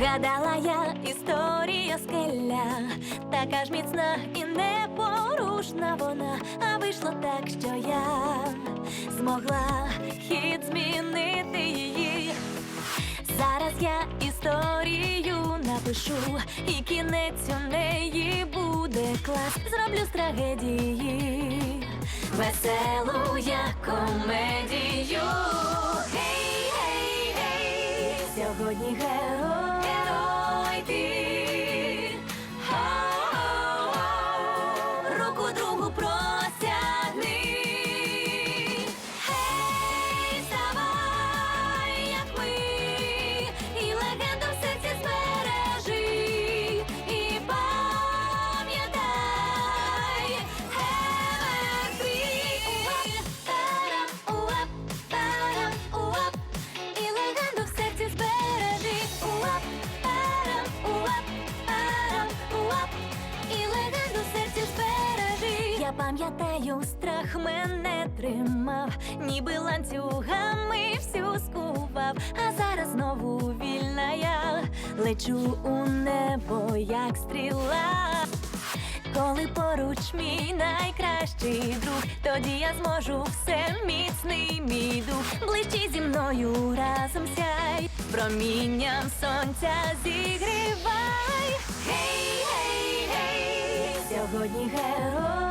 Гадала я історія скеля, така ж міцна і непорушна вона, а вийшло так, що я змогла хід змінити її. Зараз я історію напишу, і кінець у неї буде клас. Зроблю з трагедії, веселу я комедію. Гей, гей, гей, сьогодні герой, герой ти. Пам'ятаю, страх мене тримав, ніби ланцюгами всю скував, а зараз знову вільна я лечу у небо, як стріла. Коли поруч мій найкращий друг, тоді я зможу все міцний мій дух. Ближче зі мною разом сяй, промінням сонця зігрівай. Гей, гей, гей, сьогодні герой.